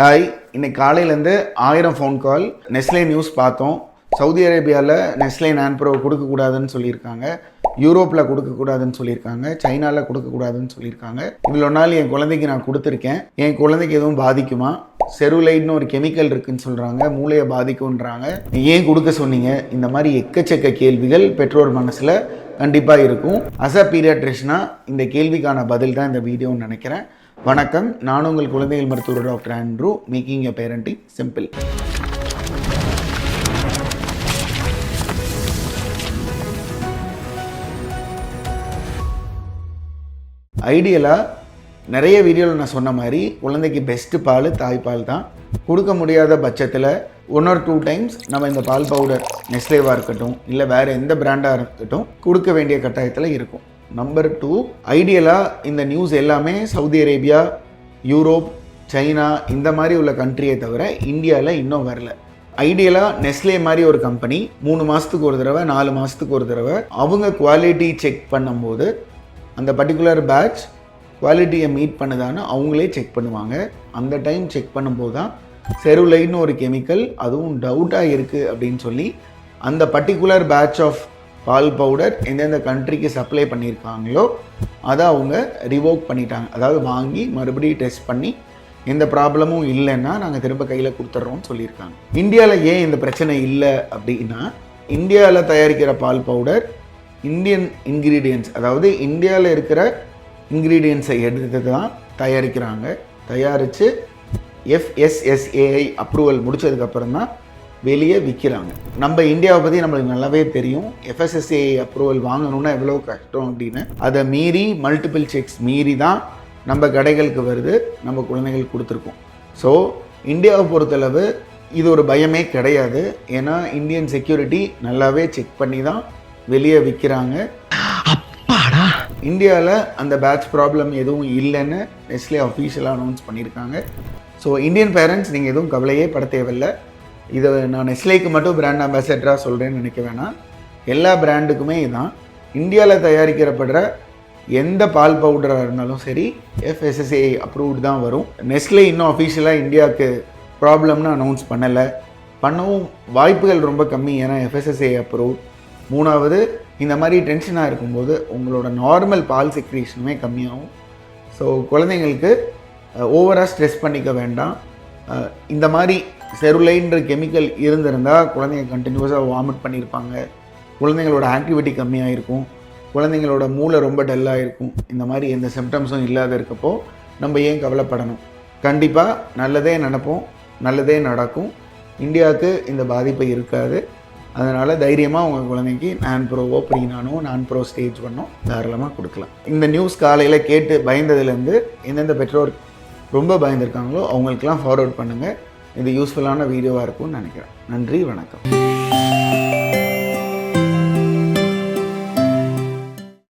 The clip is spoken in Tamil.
ஹாய் இன்னைக்கு காலையிலேருந்து ஆயிரம் ஃபோன் கால் நெஸ்லே நியூஸ் பார்த்தோம். சவுதி அரேபியாவில் நெஸ்லே நான்ப்ரோ கொடுக்கக்கூடாதுன்னு சொல்லியிருக்காங்க. யூரோப்பில் கொடுக்கக்கூடாதுன்னு சொல்லியிருக்காங்க. சைனாவில் கொடுக்கக்கூடாதுன்னு சொல்லியிருக்காங்க. இவ்வளோ நாள் என் குழந்தைக்கு நான் கொடுத்துருக்கேன். என் குழந்தைக்கு எதுவும் பாதிக்குமா? செருலைட்னு ஒரு கெமிக்கல் இருக்குன்னு சொல்கிறாங்க மூளையை பாதிக்கும்ன்றாங்க. ஏன் கொடுக்க சொன்னீங்க? இந்த மாதிரி எக்கச்சக்க கேள்விகள் பெற்றோர் மனசில் கண்டிப்பாக இருக்கும். அச அ பீரியாட்ரிஷனாக இந்த கேள்விக்கான பதில் தான் இந்த வீடியோன்னு நினைக்கிறேன். வணக்கம். நான் உங்கள் குழந்தைகள் மருத்துவர் doctor Andrew. Making a parenting simple. ஐடியலாக நிறைய வீடியோவில் நான் சொன்ன மாதிரி குழந்தைக்கு பெஸ்ட்டு பால் தாய்ப்பால் தான். கொடுக்க முடியாத பட்சத்தில் ஒன் ஆர் டூ டைம்ஸ் நம்ம இந்த பால் பவுடர் நெஸ்லேவாக இருக்கட்டும் இல்லை வேறு எந்த பிராண்டாக இருக்கட்டும் கொடுக்க வேண்டிய கட்டாயத்தில் இருக்கும். நம்பர் டூ ஐடியலாக இந்த நியூஸ் எல்லாமே சவுதி அரேபியா யூரோப் சைனா இந்த மாதிரி உள்ள கண்ட்ரியை தவிர இந்தியாவில் இன்னும் வரல. ஐடியலாக நெஸ்லே மாதிரி ஒரு கம்பெனி மூணு மாதத்துக்கு ஒரு தடவை நாலு மாதத்துக்கு ஒரு தடவை அவங்க குவாலிட்டி செக் பண்ணும்போது அந்த பர்டிகுலர் பேட்ச் குவாலிட்டியை மீட் பண்ணுதான்னு அவங்களே செக் பண்ணுவாங்க. அந்த டைம் செக் பண்ணும்போது தான் செருலைன்னு ஒரு கெமிக்கல் அதுவும் டவுட்டாக இருக்குது அப்படின்னு சொல்லி அந்த பர்டிகுலர் பேட்ச் ஆஃப் பால் பவுடர் எந்தெந்த கண்ட்ரிக்கு சப்ளை பண்ணியிருக்காங்களோ அதை அவங்க ரிவோக் பண்ணிட்டாங்க. அதாவது வாங்கி மறுபடியும் டெஸ்ட் பண்ணி எந்த ப்ராப்ளமும் இல்லைன்னா நாங்கள் திரும்ப கையில் கொடுத்துட்றோம்னு சொல்லியிருக்காங்க. இந்தியாவில் ஏன் இந்த பிரச்சனை இல்லை அப்படின்னா இந்தியாவில் தயாரிக்கிற பால் பவுடர் இந்தியன் இன்க்ரீடியன்ஸ் அதாவது இந்தியாவில் இருக்கிற இன்க்ரீடியன்ஸை எடுத்து தான் தயாரிக்கிறாங்க. தயாரித்து எஃப்எஸ்எஸ்ஏஐ அப்ரூவல் முடிச்சதுக்கப்புறம் தான் வெளியே விற்கிறாங்க நம்ம இந்தியாவை பற்றி நம்மளுக்கு நல்லாவே தெரியும். எஃப்எஸ்எஸ்ஏஐ அப்ரூவல் வாங்கணும்னா எவ்வளோ கஷ்டம் அப்படின்னு. அதை மீறி மல்டிபிள் செக்ஸ் மீறி தான் நம்ம கடைகளுக்கு வருது நம்ம குழந்தைகள் கொடுத்துருக்கோம். ஸோ இந்தியாவை பொறுத்தளவு இது ஒரு பயமே கிடையாது. ஏன்னா இந்தியன் செக்யூரிட்டி நல்லாவே செக் பண்ணி தான் வெளியே விற்கிறாங்க இந்தியாவில் அந்த பேட்ச் ப்ராப்ளம் எதுவும் இல்லைன்னு நெஸ்லே அஃபீஷியலாக அனௌன்ஸ் பண்ணியிருக்காங்க. ஸோ இந்தியன் பேரண்ட்ஸ் நீங்கள் எதுவும் கவலையே பட தேவையில்லை. இதை நான் நெஸ்லேக்கு மட்டும் பிராண்ட் அம்பாசடராக சொல்கிறேன்னு நினைக்க வேணாம். எல்லா பிராண்டுக்குமே இதுதான் இந்தியாவில் தயாரிக்கிறப்படுற எந்த பால் பவுடராக இருந்தாலும் சரி எஃப்எஸ்எஸ்ஏ அப்ரூவ்டு தான் வரும். நெஸ்லே இன்னும் அஃபீஷியலாக இந்தியாவுக்கு ப்ராப்ளம்னு அனௌன்ஸ் பண்ணலை. பண்ணவும் வாய்ப்புகள் ரொம்ப கம்மி ஏன்னா எஃப்எஸ்எஸ்ஏ அப்ரூவ் மூணாவது இந்த மாதிரி டென்ஷனாக இருக்கும்போது உங்களோட நார்மல் பால் செக்ரேஷனுமே கம்மியாகும். ஸோ குழந்தைங்களுக்கு ஓவராக ஸ்ட்ரெஸ் பண்ணிக்க வேண்டாம். இந்த மாதிரி செருலைன்ற கெமிக்கல் இருந்திருந்தால் குழந்தைங்க கண்டினியூஸாக வாமிட் பண்ணியிருப்பாங்க. குழந்தைங்களோட ஆக்டிவிட்டி கம்மியாக இருக்கும் குழந்தைங்களோட மூளை ரொம்ப டல்லாக இருக்கும் இந்த மாதிரி எந்த சிம்டம்ஸும் இல்லாத இருக்கப்போ நம்ம ஏன் கவலைப்படணும்? கண்டிப்பாக நல்லதே நடப்போம் நல்லதே நடக்கும். இந்தியாவுக்கு இந்த பாதிப்பு இருக்காது. அதனால் தைரியமாக உங்கள் குழந்தைக்கு நான் ப்ரோவோ ப்ரீனானோ நான் ப்ரோ ஸ்டேஜ் பண்ணோ தாராளமாக கொடுக்கலாம். இந்த நியூஸ் காலையில் கேட்டு பயந்ததுலேருந்து எந்தெந்த பெற்றோர் ரொம்ப பயந்துருக்காங்களோ அவங்களுக்கெல்லாம் ஃபார்வர்ட் பண்ணுங்கள் இது யூஸ்ஃபுல்லான வீடியோவாக இருக்கும்னு நினைக்கிறேன். நன்றி வணக்கம்.